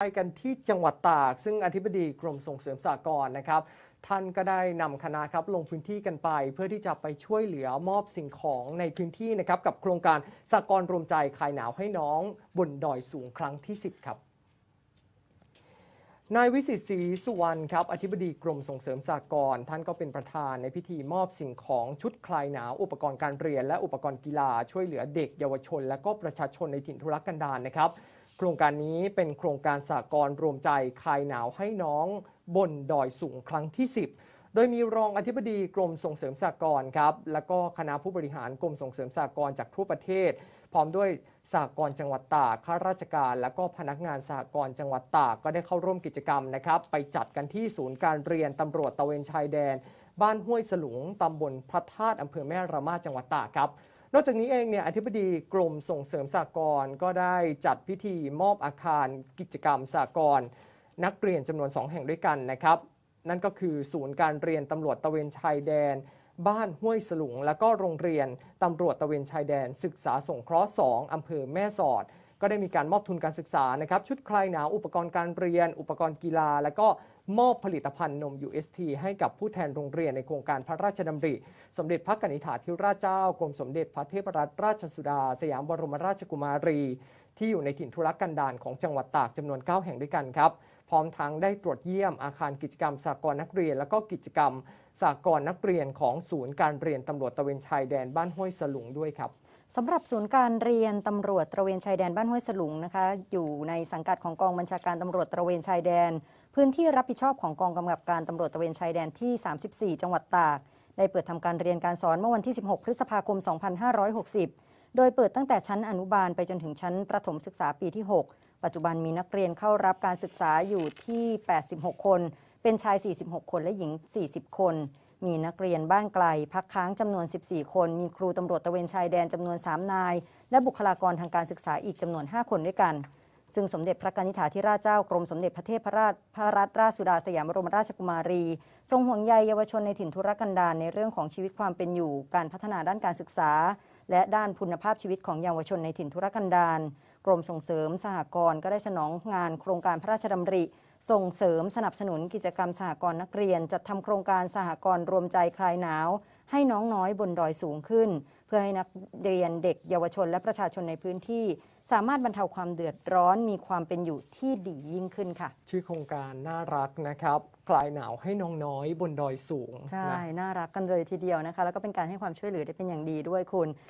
ไปกันที่จังหวัดตาก ซึ่งอธิบดีกรมส่งเสริมสหกรณ์นะครับ ท่านก็ได้นำคณะครับลงพื้นที่กันไป เพื่อที่จะไปช่วยเหลือมอบสิ่งของในพื้นที่นะครับกับโครงการสหกรณ์รวมใจคลายหนาวให้น้องบนดอยสูงครั้งที่ 10 ครับ นายวิสิตศรีสุวรรณครับ อธิบดีกรมส่งเสริมสหกรณ์ท่านก็เป็นประธานในพิธีมอบสิ่งของชุดคลายหนาว อุปกรณ์การเรียน และอุปกรณ์กีฬาช่วยเหลือเด็กเยาวชน และก็ประชาชนในถิ่นทุรกันดารนะครับ โครงการนี้เป็นโครงการสหกรณ์รวมใจคลายหนาวให้น้องบนดอยสูงครั้งที่ 10 ดยมีรองอธิบดีกรมส่งเสริมสหกรณ์ครับ แล้วก็คณะผู้บริหารกรมส่งเสริมสหกรณ์จากทั่วประเทศ พร้อมด้วยสหกรณ์จังหวัดตากข้าราชการ และก็พนักงานสหกรณ์จังหวัดตากก็ได้เข้าร่วมกิจกรรมนะครับ ไปจัดกันที่ศูนย์การเรียนตำรวจตะเวนชายแดน บ้านห้วยสลุงตำบลพระธาตุอำเภอแม่ระมาจังหวัดตากครับนอกจากนี้เองเนี่ยอธิบดีกรมส่งเสริมสหกรณ์ก็ได้จัดพิธีมอบอาคารกิจกรรมสหกรณ์นักเรียนจำนวน 2 แห่งด้วยกันนะครับ นั่นก็คือศูนย์การเรียนตำรวจตะเวนชายแดน บ้านห้วยสลุง และก็โรงเรียนตำรวจตะเวนชายแดน ศึกษาสงเคราะห์ 2อำเภอแม่สอด ก็ได้มีการมอบทุนการศึกษานะครับชุดคลายหนาวอุปกรณ์การเรียน อุปกรณ์กีฬา และก็มอบผลิตภัณฑ์นม UST ให้กับผู้แทนโรงเรียนในโครงการพระราชดำริ สมเด็จพระกนิษฐาธิราชเจ้ากรมสมเด็จพระเทพรัตนราชสุดา สยามบรมราชกุมารี ที่อยู่ในถิ่นทุรกันดารของจังหวัดตากจำนวน 9 แห่งด้วยกันครับ พร้อมทั้งได้ตรวจเยี่ยมอาคารกิจกรรมสากลนักเรียน และก็กิจกรรมสากลนักเรียนของศูนย์การเรียนตำรวจตะเวนชายแดนบ้านห้วยสลุงด้วยครับสำหรับศูนย์การเรียนตำรวจตระเวนชายแดนบ้านห้วยสลุงนะคะ อยู่ในสังกัดของกองบัญชาการตำรวจตระเวนชายแดน พื้นที่รับผิดชอบของกองกำกับการตำรวจตระเวนชายแดนที่ 34 จังหวัดตาก ได้เปิดทำการเรียนการสอนเมื่อวันที่ 16 พฤษภาคม 2560 โดยเปิดตั้งแต่ชั้นอนุบาลไปจนถึงชั้นประถมศึกษาปีที่ 6 ปัจจุบันมีนักเรียนเข้ารับการศึกษาอยู่ที่ 86 คน เป็นชาย 46 คนและหญิง 40 คน มีนักเรียนบ้านไกล พักค้างจำนวน 14 คน มีครูตำรวจตะเวนชายแดนจำนวน 3 นาย และบุคลากรทางการศึกษาอีกจำนวน 5 คนด้วยกันซึ่งสมเด็จพระกนิษฐาธิราชเจ้ากรมสมเด็จพระเทพราชพระรัตนราชสุดาสยามบรมราชกุมารี ทรงห่วงใยเยาวชนในถิ่นทุรกันดารในเรื่องของชีวิตความเป็นอยู่ การพัฒนาด้านการศึกษา และด้านคุณภาพชีวิตของเยาวชนในถิ่นทุรกันดารกรมส่งเสริมสหกรณ์ก็ได้สนองงานโครงการพระราชดำริ ส่งเสริมสนับสนุนกิจกรรมสหกรณ์นักเรียน จัดทำโครงการสหกรณ์รวมใจคลายหนาว ให้น้องน้อยบนดอยสูงขึ้น เพื่อให้นักเรียนเด็กเยาวชนและประชาชนในพื้นที่ สามารถบรรเทาความเดือดร้อนมีความเป็นอยู่ที่ดียิ่งขึ้นค่ะ ชื่อโครงการน่ารักนะครับคลายหนาวให้น้องน้อยบนดอยสูงใช่นะน่ารักกันเลยทีเดียวนะคะ แล้วก็เป็นการให้ความช่วยเหลือได้เป็นอย่างดีด้วยคุณ